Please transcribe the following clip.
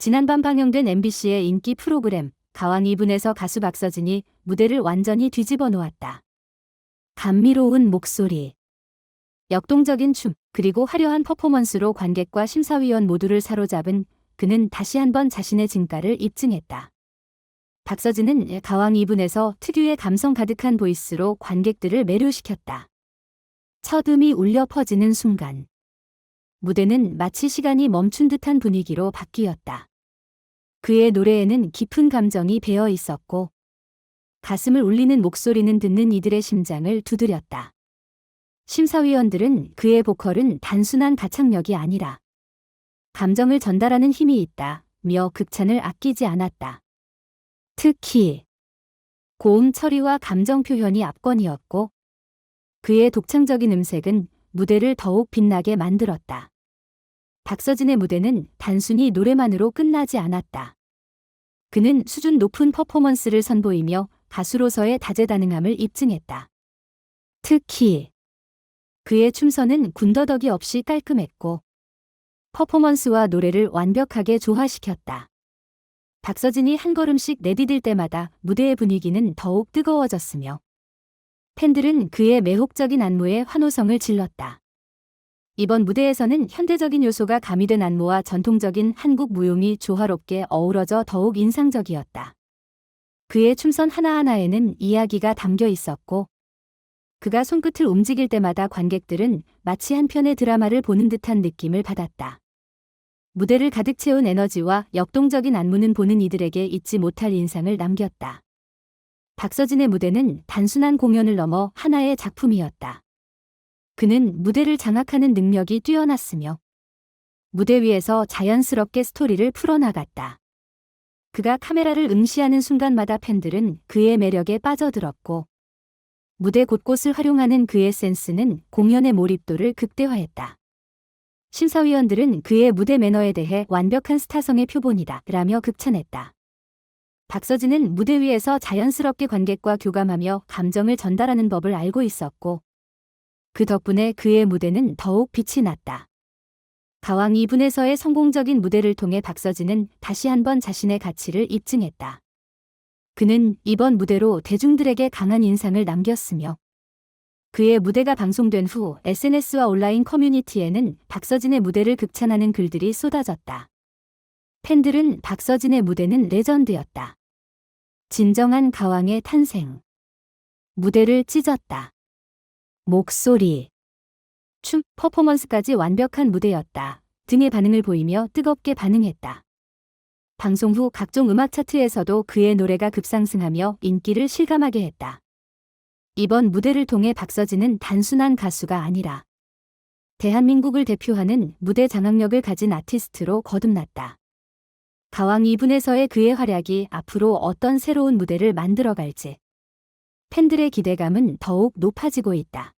지난밤 방영된 MBC의 인기 프로그램 가왕 2분에서 가수 박서진이 무대를 완전히 뒤집어 놓았다. 감미로운 목소리, 역동적인 춤, 그리고 화려한 퍼포먼스로 관객과 심사위원 모두를 사로잡은 그는 다시 한번 자신의 진가를 입증했다. 박서진은 가왕 2분에서 특유의 감성 가득한 보이스로 관객들을 매료시켰다. 첫 음이 울려 퍼지는 순간. 무대는 마치 시간이 멈춘 듯한 분위기로 바뀌었다. 그의 노래에는 깊은 감정이 배어 있었고, 가슴을 울리는 목소리는 듣는 이들의 심장을 두드렸다. 심사위원들은 그의 보컬은 단순한 가창력이 아니라 감정을 전달하는 힘이 있다, 며 극찬을 아끼지 않았다. 특히 고음 처리와 감정 표현이 압권이었고 그의 독창적인 음색은 무대를 더욱 빛나게 만들었다. 박서진의 무대는 단순히 노래만으로 끝나지 않았다. 그는 수준 높은 퍼포먼스를 선보이며 가수로서의 다재다능함을 입증했다. 특히 그의 춤선은 군더더기 없이 깔끔했고 퍼포먼스와 노래를 완벽하게 조화시켰다. 박서진이 한 걸음씩 내디딜 때마다 무대의 분위기는 더욱 뜨거워졌으며 팬들은 그의 매혹적인 안무에 환호성을 질렀다. 이번 무대에서는 현대적인 요소가 가미된 안무와 전통적인 한국 무용이 조화롭게 어우러져 더욱 인상적이었다. 그의 춤선 하나하나에는 이야기가 담겨 있었고, 그가 손끝을 움직일 때마다 관객들은 마치 한 편의 드라마를 보는 듯한 느낌을 받았다. 무대를 가득 채운 에너지와 역동적인 안무는 보는 이들에게 잊지 못할 인상을 남겼다. 박서진의 무대는 단순한 공연을 넘어 하나의 작품이었다. 그는 무대를 장악하는 능력이 뛰어났으며 무대 위에서 자연스럽게 스토리를 풀어나갔다. 그가 카메라를 응시하는 순간마다 팬들은 그의 매력에 빠져들었고 무대 곳곳을 활용하는 그의 센스는 공연의 몰입도를 극대화했다. 심사위원들은 그의 무대 매너에 대해 완벽한 스타성의 표본이다 라며 극찬했다. 박서진은 무대 위에서 자연스럽게 관객과 교감하며 감정을 전달하는 법을 알고 있었고 그 덕분에 그의 무대는 더욱 빛이 났다. 가왕 2분에서의 성공적인 무대를 통해 박서진은 다시 한번 자신의 가치를 입증했다. 그는 이번 무대로 대중들에게 강한 인상을 남겼으며 그의 무대가 방송된 후 SNS와 온라인 커뮤니티에는 박서진의 무대를 극찬하는 글들이 쏟아졌다. 팬들은 박서진의 무대는 레전드였다. 진정한 가왕의 탄생. 무대를 찢었다. 목소리, 춤, 퍼포먼스까지 완벽한 무대였다. 등의 반응을 보이며 뜨겁게 반응했다. 방송 후 각종 음악 차트에서도 그의 노래가 급상승하며 인기를 실감하게 했다. 이번 무대를 통해 박서진은 단순한 가수가 아니라 대한민국을 대표하는 무대 장악력을 가진 아티스트로 거듭났다. 가왕 2분에서의 그의 활약이 앞으로 어떤 새로운 무대를 만들어갈지 팬들의 기대감은 더욱 높아지고 있다.